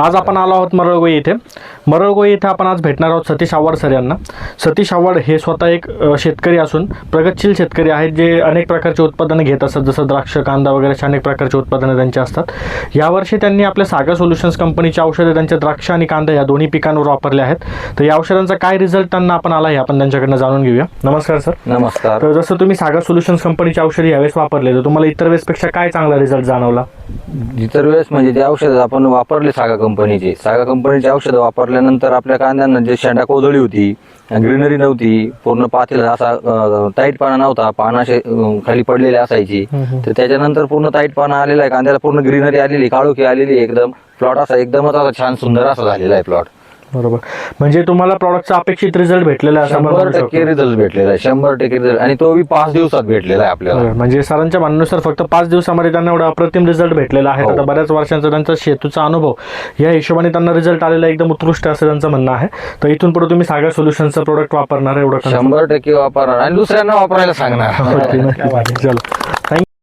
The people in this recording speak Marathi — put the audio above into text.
आज आपण आलो आहोत मरळगोई येथे मरळगोई येथे आपण आज भेटणार आहोत सतीश आव्हाड सर यांना. सतीश आव्हाड हे स्वतः एक शेतकरी असून प्रगतशील शेतकरी आहेत जे अनेक प्रकारचे उत्पादनं घेत असतात जसं द्राक्ष कांदा वगैरे अशा अनेक प्रकारचे उत्पादनं त्यांची असतात. यावर्षी त्यांनी आपल्या सागा सोल्युशन्स कंपनीची औषधे त्यांच्या द्राक्ष आणि कांदा या दोन्ही पिकांवर वापरले आहेत. तर या औषधांचा काय रिझल्ट त्यांना आपण आला हे आपण त्यांच्याकडनं जाणून घेऊया. नमस्कार सर. नमस्कार. तर जसं तुम्ही सागा सोल्युशन्स कंपनीची औषधी यावेळेस वापरले तर तुम्हाला इतर वेळेसपेक्षा काय चांगला रिझल्ट जाणवला? इतर वेळेस म्हणजे ते औषध आपण वापरले सागा कंपनीचे. सागा कंपनीचे औषध वापरल्यानंतर आपल्या कांद्यांना जे शेंडा कोदळी होती ग्रीनरी नव्हती पूर्ण पातीला असा टाईट पाना नव्हता पाना खाली पडलेले असायची. तर त्याच्यानंतर पूर्ण टाईट पाना आलेला आहे कांद्याला पूर्ण ग्रीनरी आलेली काळोखी आलेली एकदम प्लॉट असा एकदमच असा छान सुंदर असा झालेला आहे प्लॉट. बरोबर म्हणजे तुम्हाला प्रॉडक्टचा अपेक्षित रिझल्ट भेटलेला आहे असं आपण शंभर म्हणू शकतो. टक्के रिझल्ट भेटलेला आहे शंभर टक्के रिझल्ट आणि तो बी पाच दिवसात भेटलेला आहे आपल्याला बरोबर. म्हणजे सरांच्या म्हणण्यानुसार फक्त पाच दिवसामध्ये त्यांना एवढा अप्रतिम रिझल्ट भेटलेला आहे हो. आता बऱ्याच वर्षांचा त्यांचा शेतूचा अनुभव या हिशोबाने त्यांना रिझल्ट आलेला एकदम उत्कृष्ट असं त्यांचं म्हणणं आहे तर इथून पुढे तुम्ही सागा सोल्युशनचं प्रोडक्ट वापरणार आहे एवढं confirm? शंभर टक्के वापरणार आणि दुसऱ्यांना वापरायला सांगणार ओके, नक्की. चलो